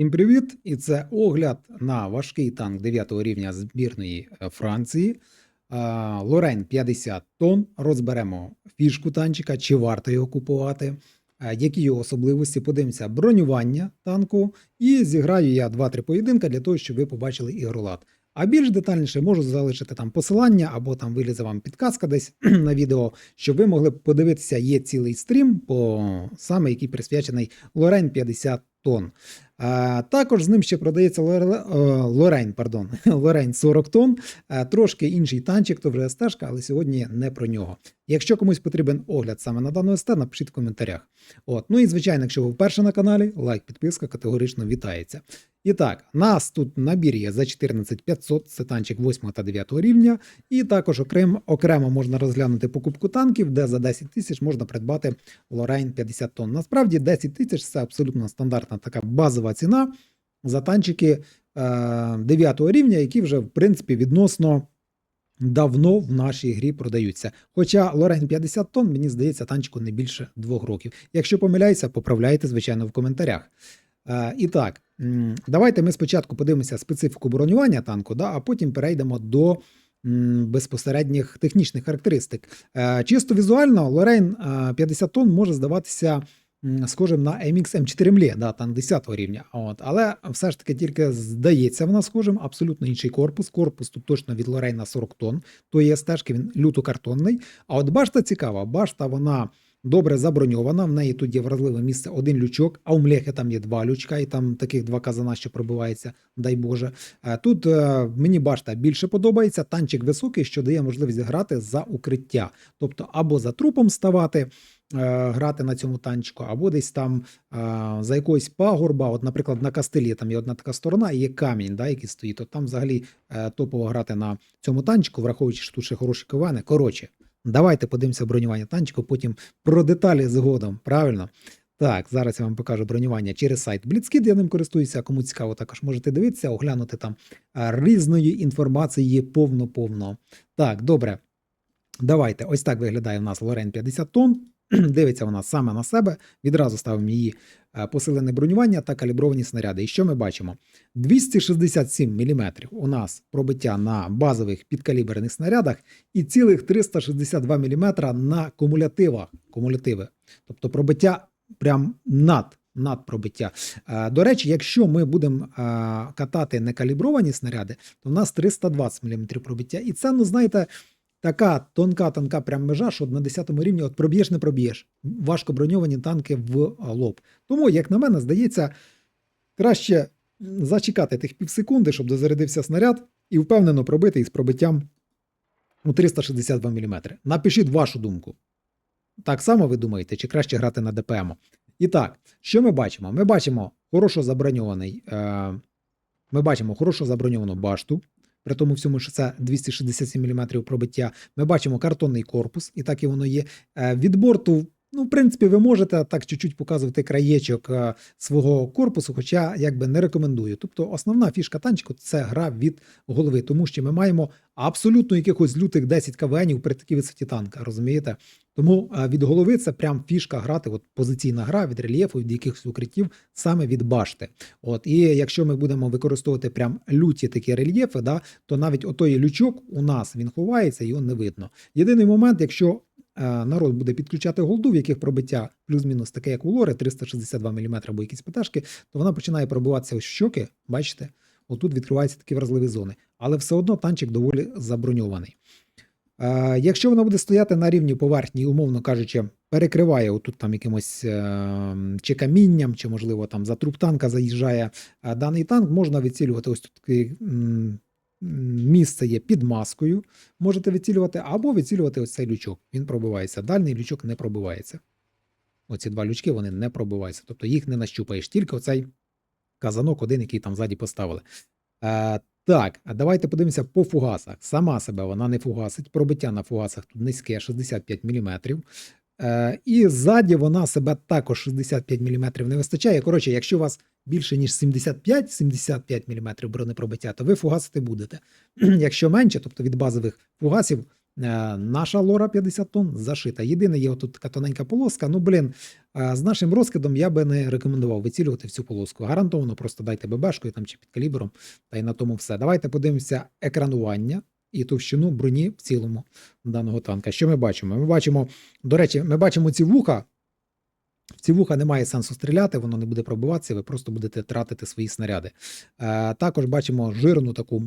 Всім привіт! І це огляд на важкий танк 9 рівня збірної е, Франції. А, Лорен 50 тонн. Розберемо фішку танчика, чи варто його купувати, які його особливості. Подивимося бронювання танку. І зіграю я 2-3 поєдинка для того, щоб ви побачили ігролад. А більш детальніше можу залишити там посилання або там вилізе вам підказка десь на відео, щоб ви могли подивитися, є цілий стрім, по саме який присвячений Лорен 50 тонн. Також з ним ще продається Лорень, пардон, Лорень 40 тонн, трошки інший танчик, то вже стежка, але сьогодні не про нього. Якщо комусь потрібен огляд саме на дану СТ, напишіть в коментарях. От. Ну і звичайно, якщо ви вперше на каналі, лайк, підписка категорично вітається. І так, нас тут набір є за 14500, це танчик 8 та 9 рівня, і також окремо, окремо можна розглянути покупку танків, де за 10 тисяч можна придбати Лорейн 50 тонн. Насправді 10 тисяч це абсолютно стандартна така базова ціна за танчики е, 9 рівня, які вже в принципі відносно давно в нашій грі продаються. Хоча Лорейн 50 тонн, мені здається, танчику не більше 2 років. Якщо помиляюся, поправляйте, звичайно, в коментарях. Е, і так, давайте ми спочатку подивимося специфіку бронювання танку, да, а потім перейдемо до безпосередніх технічних характеристик. Е, Чисто візуально, Лорейн е, 50 тонн може здаватися схожим на MX M4 Mle, да, там 10 рівня. От, але все ж таки тільки здається вона схожим, абсолютно інший корпус. Корпус тут точно від Лорейна 40 тонн, то є стежки, він люто картонний. А от башта цікава, башта вона добре заброньована. В неї тут є вразливе місце один лючок, а у млехи там є два лючка, і там таких два казана, що пробивається, дай Боже. Е, Тут е, мені башта більше подобається. Танчик високий, що дає можливість грати за укриття, тобто або за трупом ставати. е, Грати на цьому танчику, або десь там е, за якоюсь пагорба. От, наприклад, на кастелі там є одна така сторона, і є камінь, да, який стоїть. От там взагалі топово грати на цьому танчику, враховуючи, що тут ще хороші ковани. Коротше, Давайте подивимося бронювання танчику, потім про деталі згодом. Правильно? Так, зараз я вам покажу бронювання через сайт Blitzkid, я ним користуюся. Кому цікаво, також можете дивитися, оглянути там різної інформації повно-повно. Так, добре. Давайте. Ось так виглядає у нас Лорен 50 тонн. Дивиться вона саме на себе. Відразу ставимо її е, посилене бронювання та калібровані снаряди. І що ми бачимо? 267 мм у нас пробиття на базових підкаліберних снарядах і цілих 362 мм на кумулятивах. Кумулятиви. Тобто пробиття прям над. Над пробиття. Е, До речі, якщо ми будемо е, катати некалібровані снаряди, то в нас 320 мм пробиття. І це, ну знаєте, така тонка-тонка прям межа, що на 10 рівні от проб'єш, не проб'єш. Важко броньовані танки в лоб. Тому, як на мене, здається, краще зачекати тих півсекунди, щоб дозарядився снаряд, і впевнено пробити із пробиттям у 362 мм. Напишіть вашу думку. Так само ви думаєте, чи краще грати на ДПМ? І так, що ми бачимо? Ми бачимо хорошо заброньований. Е, ми бачимо хорошо заброньовану башту. При тому всьому, що це 267 мм пробиття. Ми бачимо картонний корпус, і так і воно є. Е, від борту, ну, в принципі, ви можете так чуть-чуть показувати краєчок е, свого корпусу, хоча якби не рекомендую. Тобто, основна фішка танчику це гра від голови, тому що ми маємо абсолютно якихось лютих 10 КВНів при такій висоті танка, розумієте? Тому е, від голови це прям фішка грати, от позиційна гра від рельєфу, від якихось укриттів, саме від башти. От і якщо ми будемо використовувати прям люті такі рельєфи, да, то навіть отой лючок у нас він ховається, його не видно. Єдиний момент, якщо народ буде підключати голду, в яких пробиття плюс-мінус таке, як у Лори, 362 мм або якісь ПТшки, то вона починає пробиватися в щоки, бачите, отут відкриваються такі вразливі зони. Але все одно танчик доволі заброньований. Е, Якщо вона буде стояти на рівні поверхні, умовно кажучи, перекриває отут там якимось е, чи камінням, чи, можливо, там за труп танка заїжджає е, даний танк, можна відцілювати ось тут таке м, місце є під маскою, можете відцілювати, або відцілювати ось цей лючок. Він пробивається. Дальній лючок не пробивається. Оці два лючки вони не пробиваються. Тобто їх не нащупаєш, тільки оцей казанок, один, який там ззаді поставили. Е, так, давайте подивимося по фугасах. Сама себе вона не фугасить. Пробиття на фугасах тут низьке 65 мм. Е, і ззаді вона себе також 65 мм не вистачає. Коротше, якщо у вас більше, ніж 75-75 мм бронепробиття, то ви фугасити будете. Якщо менше, тобто від базових фугасів Е, Наша лора 50 тонн зашита. Єдине, є отут така тоненька полоска. Ну, блін, е, з нашим розкидом я би не рекомендував вицілювати всю полоску. Гарантовано просто дайте ББшкою там чи під калібром, та й на тому все. Давайте подивимося екранування і товщину броні в цілому даного танка. Що ми бачимо? Ми бачимо, до речі, ми бачимо ці вуха. В ці вуха немає сенсу стріляти, воно не буде пробиватися, ви просто будете тратити свої снаряди. Е, також бачимо жирну таку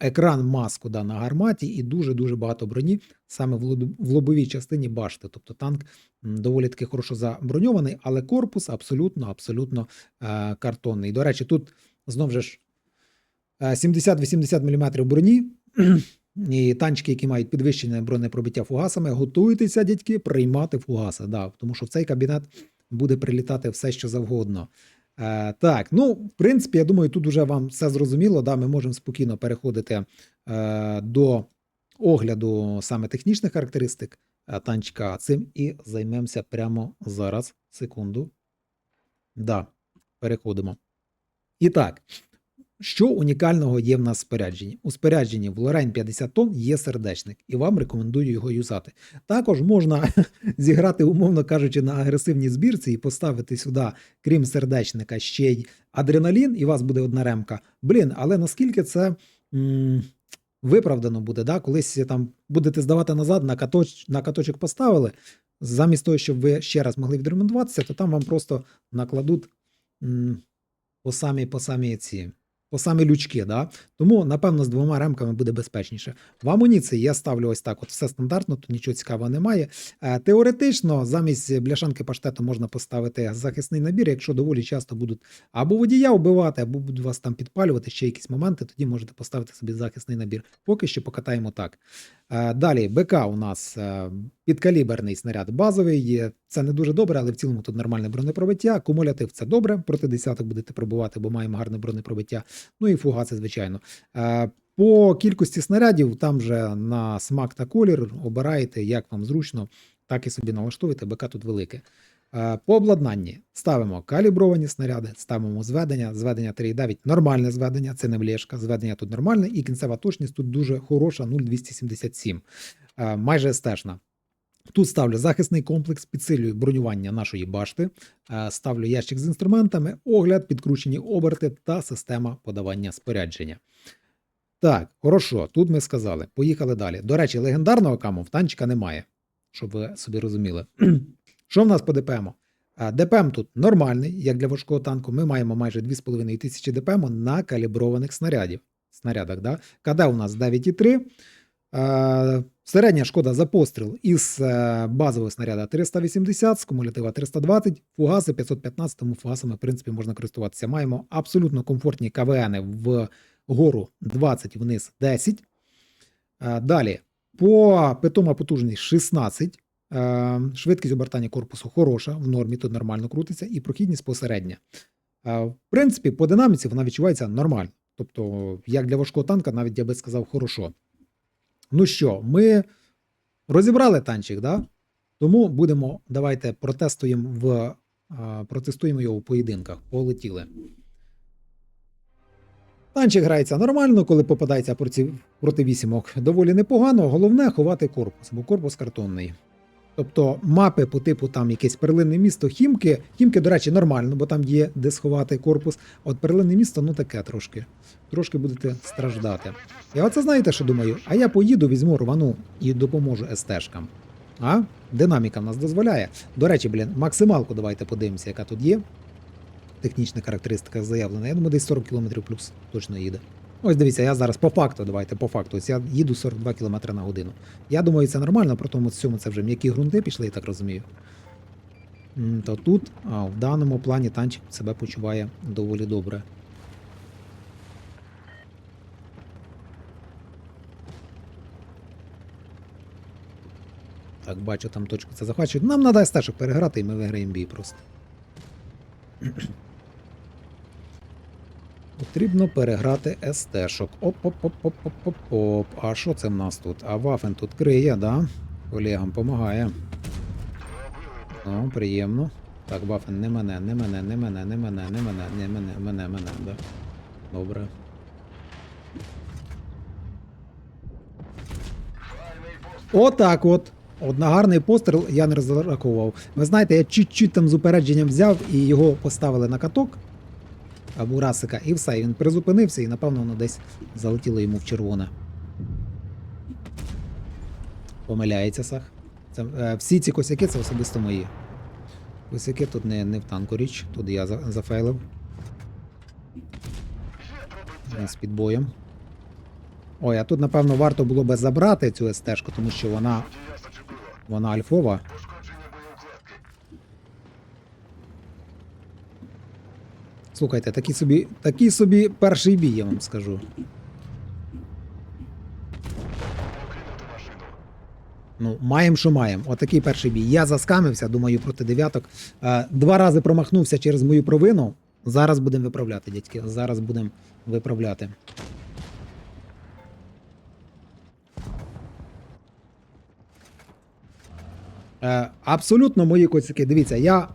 екран-маску да, на гарматі і дуже-дуже багато броні саме в, лоб- в лобовій частині башти. Тобто танк доволі таки хорошо заброньований, але корпус абсолютно, абсолютно е, картонний. До речі, тут знову ж е, 70-80 мм броні. І танчики, які мають підвищене бронепробиття фугасами, готуйтеся, дядьки, приймати фугаси. Да, тому що в цей кабінет буде прилітати все, що завгодно. Е, так, ну, в принципі, я думаю, тут уже вам все зрозуміло. Да, ми можемо спокійно переходити е, до огляду саме технічних характеристик е, танчика. Цим і займемося прямо зараз. Секунду. Да, переходимо. І так, що унікального є в нас спорядженні? У спорядженні в Lorraine 50 тонн є сердечник, і вам рекомендую його юзати. Також можна зіграти, умовно кажучи, на агресивній збірці і поставити сюди, крім сердечника, ще й адреналін, і у вас буде одна ремка. Блін, але наскільки це м- виправдано буде, да? колись там будете здавати назад, на, каточ, на каточок поставили, замість того, щоб ви ще раз могли відремонтуватися, то там вам просто накладуть м- по самі, по самі ці. По самі лючки, да? тому напевно з двома ремками буде безпечніше. В амуніції я ставлю ось так: от все стандартно, тут нічого цікавого немає. Е, Теоретично, замість бляшанки паштету можна поставити захисний набір, якщо доволі часто будуть або водія вбивати, або будуть вас там підпалювати ще якісь моменти, тоді можете поставити собі захисний набір. Поки що покатаємо так. Е, Далі, БК у нас е, підкаліберний снаряд базовий. Є. Це не дуже добре, але в цілому тут нормальне бронепробиття. Кумулятив це добре, проти десяток будете пробувати, бо маємо гарне бронепробиття. Ну і фугаси, звичайно. Е, По кількості снарядів, там же на смак та колір обираєте, як вам зручно, так і собі налаштуєте, БК тут велике. Е, По обладнанні ставимо калібровані снаряди, ставимо зведення, зведення 3,9, нормальне зведення, це не влєшка, зведення тут нормальне, і кінцева точність тут дуже хороша, 0,277, Е, майже стежна. Тут ставлю захисний комплекс, підсилюю бронювання нашої башти, е, ставлю ящик з інструментами, огляд, підкручені оберти та система подавання спорядження. Так, хорошо, тут ми сказали. Поїхали далі. До речі, легендарного каму в танчика немає, щоб ви собі розуміли. Що в нас по ДПМу? ДПМ тут нормальний, як для важкого танку. Ми маємо майже 2,5 тисячі ДПМу на каліброваних снарядів. снарядах. Да? КД у нас 9,3. Середня шкода за постріл із е, базового снаряда 380, з кумулятива 320, фугаси 515, тому фугасами, в принципі, можна користуватися. Маємо абсолютно комфортні КВН в гору 20, вниз 10. Е, Далі, по питома потужність 16. Е, Швидкість обертання корпусу хороша, в нормі тут нормально крутиться, і прохідність посередня. В принципі, по динаміці вона відчувається нормально. Тобто, як для важкого танка, навіть я би сказав, хорошо. Ну що, ми розібрали танчик, да? Тому будемо, давайте протестуємо в протестуємо його у поєдинках. Полетіли. Танчик грається нормально, коли попадається проти, вісімок. Доволі непогано. Головне ховати корпус, бо корпус картонний. Тобто мапи по типу там якесь перлинне місто, хімки. Хімки, до речі, нормально, бо там є де сховати корпус. От перлинне місто, ну таке трошки. Трошки будете страждати. Я оце знаєте, що думаю? А я поїду, візьму рвану і допоможу СТшкам. А? Динаміка в нас дозволяє. До речі, блін, максималку давайте подивимося, яка тут є. В технічних характеристиках заявлена. Я думаю, десь 40 км плюс точно їде. Ось дивіться, я зараз по факту, давайте по факту. Ось я їду 42 км на годину. Я думаю, це нормально, при тому цьому це вже м'які ґрунти пішли, я так розумію. То тут, а в даному плані танчик себе почуває доволі добре. Так, бачу, там точку це захвачують. Нам треба стежок переграти і ми виграємо бій просто. Потрібно переграти СТ-шок. Оп-оп-оп-оп-оп-оп. А що це в нас тут? А Вафен тут криє, да? Колегам допомагає. Ну, приємно. Так, Вафен, не мене, не мене, не мене, не мене, не мене, не мене, мене, мене, да. Добре. Отак от. От гарний постріл я не розраховував. Ви знаєте, я чуть-чуть там з упередженням взяв і його поставили на каток. Або Расика, і все, він призупинився, і напевно воно десь залетіло йому в червоне. Помиляється Сах. Це, е, всі ці косяки це особисто мої. Косяки тут не, не в танку річ, тут я за, зафейлив. З підбоєм. Ой, а тут, напевно, варто було би забрати цю СТ-шку, тому що вона, вона альфова. Слухайте, такий собі, такий собі перший бій, я вам скажу. Ну, маємо, що маємо. Отакий перший бій. Я заскамився, думаю, проти дев'яток. Е, Два рази промахнувся через мою провину. Зараз будемо виправляти, дядьки. Зараз будемо виправляти. Е, Абсолютно мої коцики. Дивіться, я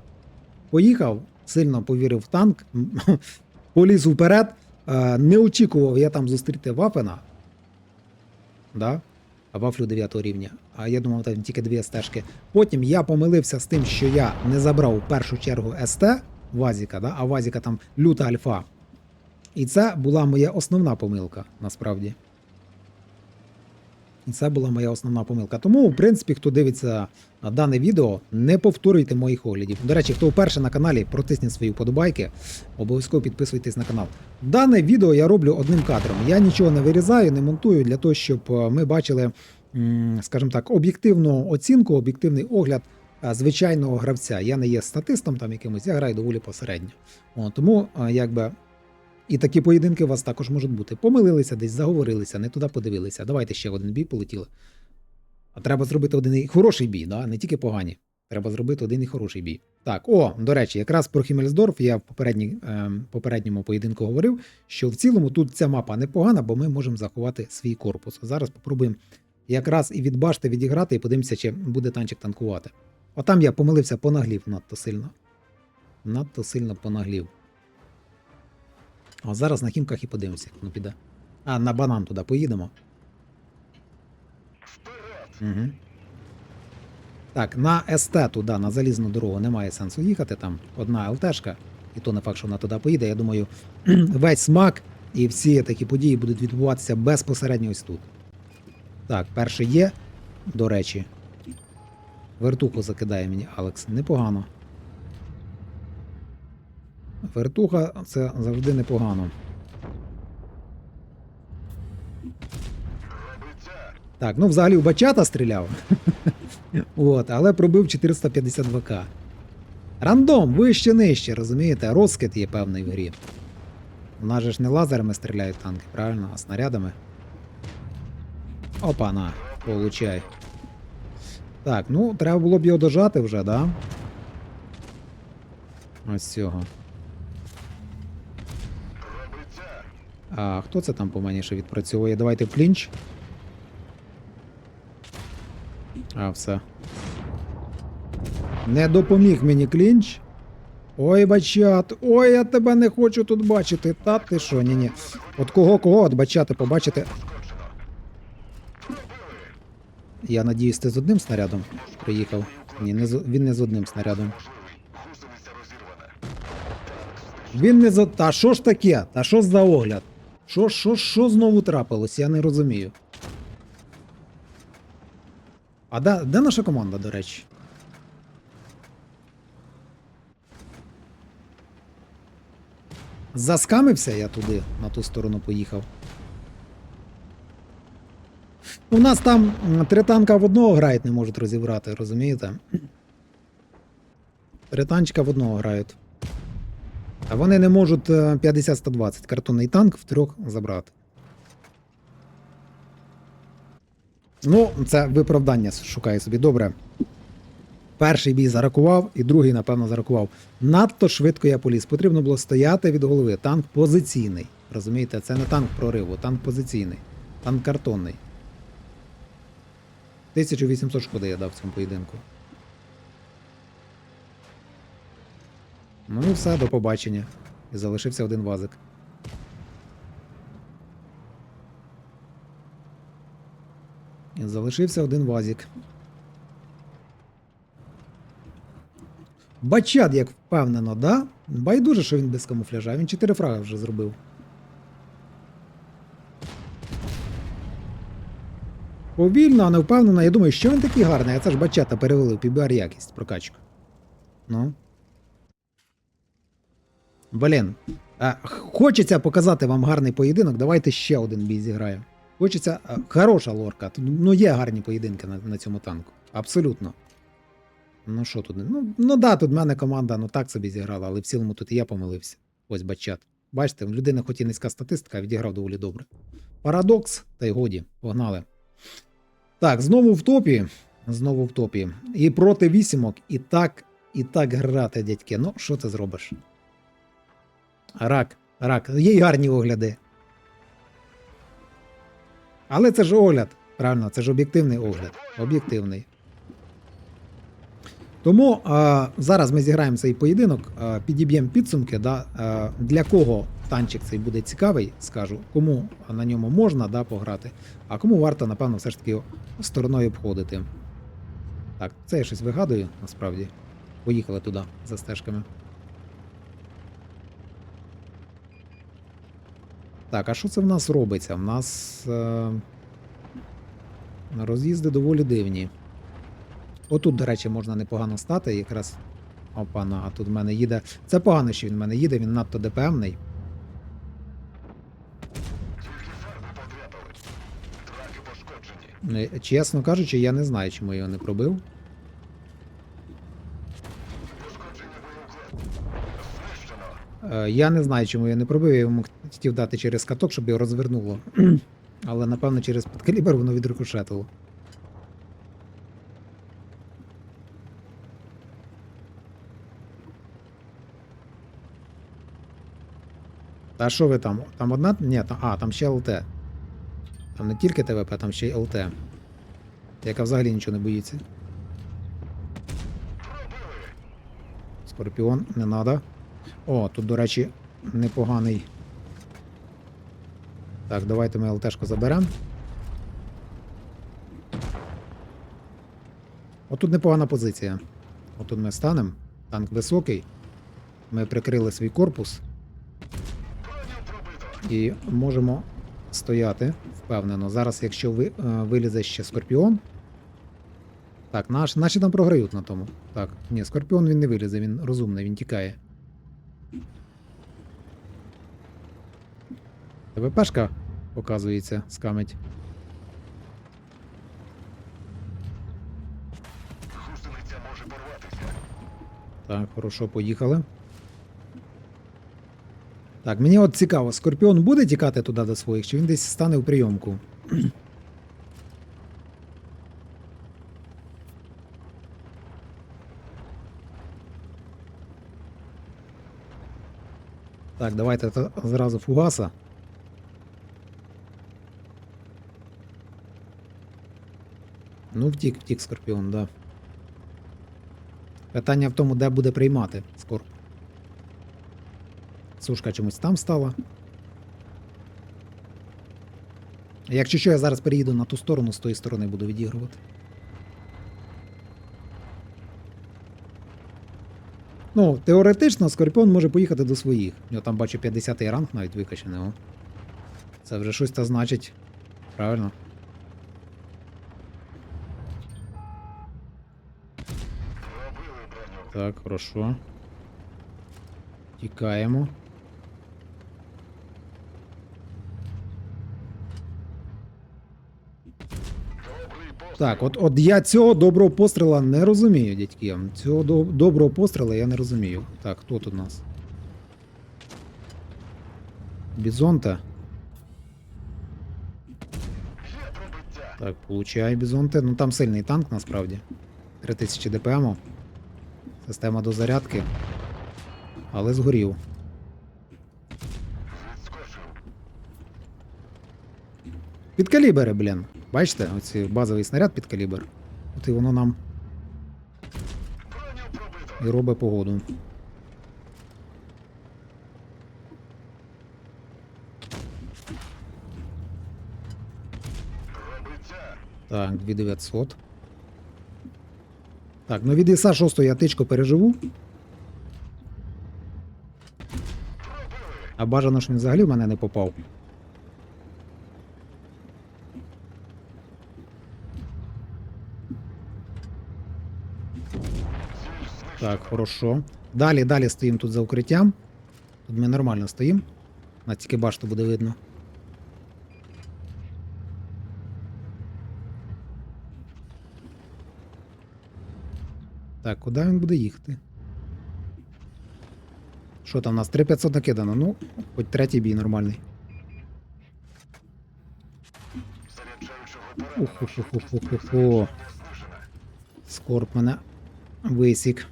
поїхав, сильно повірив в танк, поліз вперед. Е, Не очікував я там зустріти Вафена. Да? Вафлю 9 рівня. А я думав, там тільки дві стежки. Потім я помилився з тим, що я не забрав в першу чергу СТ Вазіка, да? а Вазіка там люта альфа. І це була моя основна помилка, насправді. Це була моя основна помилка. Тому, в принципі, хто дивиться дане відео, не повторюйте моїх оглядів. До речі, хто вперше на каналі, протисніть свої вподобайки, обов'язково підписуйтесь на канал. Дане відео я роблю одним кадром. Я нічого не вирізаю, не монтую для того, щоб ми бачили, скажімо так, об'єктивну оцінку, об'єктивний огляд звичайного гравця. Я не є статистом там якимось, я граю доволі посередньо. О, тому, якби. І такі поєдинки у вас також можуть бути. Помилилися десь, заговорилися, не туди подивилися. Давайте ще один бій полетіли. А треба зробити один і хороший бій, да? не тільки погані. Треба зробити один і хороший бій. Так, о, до речі, якраз про Хімельсдорф я в попередній, е, попередньому поєдинку говорив, що в цілому тут ця мапа непогана, бо ми можемо заховати свій корпус. Зараз попробуємо якраз і від башти відіграти, і подивимося, чи буде танчик танкувати. Отам я помилився, понаглів надто сильно. Надто сильно понаглів. А зараз на хімках і подивимося, як воно піде. А, на банан туди поїдемо. Угу. Так, на СТ туди, на залізну дорогу, немає сенсу їхати. Там одна ЛТшка, і то не факт, що вона туди поїде. Я думаю, весь смак і всі такі події будуть відбуватися безпосередньо ось тут. Так, перший є, до речі. Вертуху закидає мені Алекс. Непогано. Вертуха це завжди непогано. Так, ну взагалі в бачата стріляв. От, але пробив 452к. Рандом, вище нижче, розумієте? Розкид є певний в грі. У нас же ж не лазерами стріляють танки, правильно, а снарядами. Опа, на, получай. Так, ну, треба було б його дожати вже, да? Ось цього. А хто це там по мені ще відпрацьовує? Давайте в клінч. А, все. Не допоміг мені клінч. Ой, бачат, ой, я тебе не хочу тут бачити. Та ти що, ні, ні. От кого, кого, от бачати, побачити. Я надіюсь, ти з одним снарядом приїхав. Ні, не з, він не з одним снарядом. Він не за. Та що ж таке? Та що за огляд? Що, що, що знову трапилось? Я не розумію. А де, де наша команда, до речі? Заскамився я туди, на ту сторону поїхав. У нас там три танка в одного грають, не можуть розібрати, розумієте? Три танчика в одного грають. А вони не можуть е, 50-120 картонний танк в трьох забрати. Ну, це виправдання шукаю собі. Добре. Перший бій зарахував, і другий, напевно, зарахував. Надто швидко я поліз. Потрібно було стояти від голови. Танк позиційний. Розумієте, це не танк прориву, танк позиційний. Танк картонний. 1800 шкоди я дав цьому поєдинку. Ну і все, до побачення. І залишився один вазик. І залишився один вазік. Бачат, як впевнено, да? Байдуже, що він без камуфляжа. Він 4 фраги вже зробив. Повільно, а не впевнено. Я думаю, що він такий гарний, а це ж бачата перевели в PBR якість прокачку. Ну. Блін. Хочеться показати вам гарний поєдинок. Давайте ще один бій зіграю. Хочеться. хороша лорка. Ну, є гарні поєдинки на, на цьому танку. Абсолютно. Ну що тут? Ну, ну да, тут в мене команда ну так собі зіграла, але в цілому тут і я помилився. Ось бачат. Бачите, в людини хоч і низька статистика, відіграв доволі добре. Парадокс, та й годі, погнали. Так, знову в топі. Знову в топі. І проти вісімок, і так, і так грати, дядьки. Ну, що ти зробиш? Рак, рак. Є й гарні огляди. Але це ж огляд. Правильно, це ж об'єктивний огляд. Об'єктивний. Тому а, зараз ми зіграємо цей поєдинок, підіб'ємо підсумки. Да, а, для кого танчик цей буде цікавий, скажу, кому на ньому можна да, пограти, а кому варто, напевно, все ж таки стороною обходити. Так, це я щось вигадую, насправді. Поїхали туди за стежками. Так, а що це в нас робиться? В нас е, роз'їзди доволі дивні. Отут, до речі, можна непогано стати, якраз. Опана, а тут в мене їде. Це погано, що він в мене їде, він надто ДПМний. Е, Чесно кажучи, я не знаю, чому я його не пробив. Я не знаю, чому я не пробив, я йому хотів дати через каток, щоб його розвернуло. Але напевно через підкалібр воно відрикошетило. Та що ви там? Там одна? Ні, там, а, там ще ЛТ. Там не тільки ТВП, там ще й ЛТ. Яка взагалі нічого не боїться. Скорпіон, не надо. О, тут, до речі, непоганий. Так, давайте ми ЛТшку заберемо. Отут непогана позиція. Отут ми станемо. Танк високий. Ми прикрили свій корпус. І можемо стояти впевнено. Зараз, якщо ви, е, вилізе ще скорпіон. Так, наш, наші там програють на тому. Так, ні, скорпіон він не вилізе, він розумний, він тікає. ТВПшка показується, скамить. Гусениця може порватися. Так, хорошо, поїхали. Так, мені от цікаво, Скорпіон буде тікати туди до своїх, чи він десь стане в прийомку? Так, давайте зразу фугаса. Ну, втік, втік Скорпіон, да. Питання в тому, де буде приймати скоро. Сушка чомусь там стала. Якщо що, я зараз переїду на ту сторону, з тої сторони буду відігрувати. Ну, теоретично Скорпіон може поїхати до своїх. У нього там бачу 50-й ранг навіть викачений. Це вже щось та значить. Правильно? Так, хорошо. Тікаємо. Так, от, от я цього доброго постріла не розумію, дядьки. Цього до, доброго постріла я не розумію. Так, хто тут у нас? Бізонта. Так, получай бізонте. Ну там сильний танк насправді. 3000 ДПМ. Система дозарядки. Але згорів. Відскочив. Під калібри, блін. Бачите, оці базовий снаряд під калібр. От і воно нам і робить погоду. Так, 2900. Так, ну від ІСа 6 я тичку переживу. А бажано, що він взагалі в мене не попав. Так, хорошо. Далі, далі стоїмо тут за укриттям. Тут ми нормально стоїмо. На тільки башту буде видно. Так, куди він буде їхати? Що там у нас? 3500 накидано. Ну, хоч третій бій нормальний. Знижена. Скорб мене висік.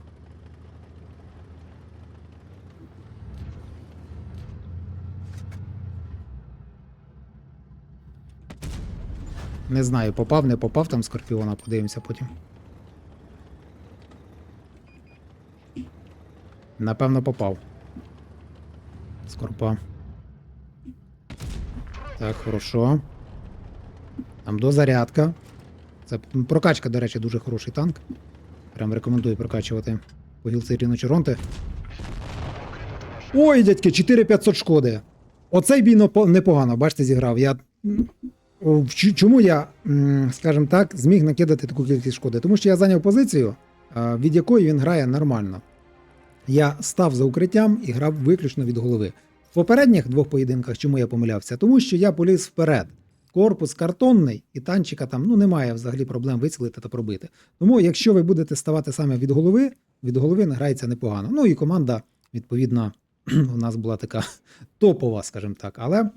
Не знаю, попав, не попав там скорпіона, подивимося потім. Напевно, попав. Скорпа. Так, хорошо. Там дозарядка. Це прокачка, до речі, дуже хороший танк. Прям рекомендую прокачувати по гілці Ріно Чоронте. Ой, дядьки, 4500 шкоди. Оцей бій непогано, бачите, зіграв. Я... Чому я, скажімо так, зміг накидати таку кількість шкоди? Тому що я зайняв позицію, від якої він грає нормально. Я став за укриттям і грав виключно від голови. В попередніх двох поєдинках чому я помилявся? Тому що я поліз вперед. Корпус картонний, і танчика там ну немає взагалі проблем вицілити та пробити. Тому, якщо ви будете ставати саме від голови, від голови награється непогано. Ну і команда, відповідно, у нас була така топова, скажімо так. Але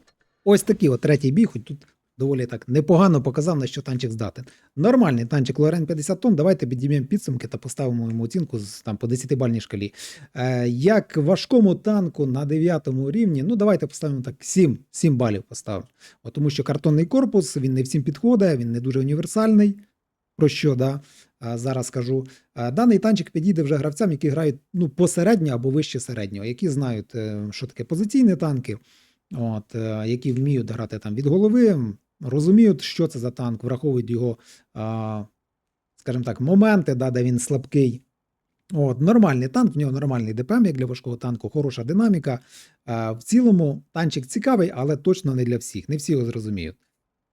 ось такий от третій бій, хоч тут доволі так непогано показав, на що танчик здатен. Нормальний танчик Лорен 50 тонн. Давайте підіймемо підсумки та поставимо йому оцінку там по 10-бальній шкалі. Е, як важкому танку на 9 рівні, ну давайте поставимо так 7, 7 балів поставимо. От, тому що картонний корпус, він не всім підходить, він не дуже універсальний. Про що, да? Зараз скажу. Даний танчик підійде вже гравцям, які грають ну, посередньо або вище середнього, які знають, е, що таке позиційні танки, от, е, які вміють грати там від голови, розуміють, що це за танк, враховують його, скажімо так, моменти, да, де він слабкий. От, нормальний танк, в нього нормальний ДПМ, як для важкого танку, хороша динаміка. А, в цілому танчик цікавий, але точно не для всіх. Не всі його зрозуміють.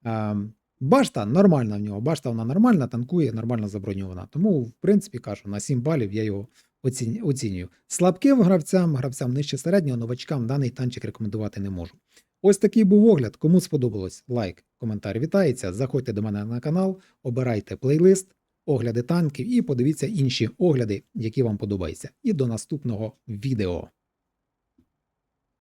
А, башта нормальна в нього. Башта вона нормальна, танкує, нормально заброньована. Тому, в принципі, кажу, на 7 балів я його оціню- оцінюю. Слабким гравцям, гравцям нижче середнього, новачкам даний танчик рекомендувати не можу. Ось такий був огляд. Кому сподобалось, лайк, коментар вітається. Заходьте до мене на канал, обирайте плейлист, огляди танків і подивіться інші огляди, які вам подобаються. І до наступного відео.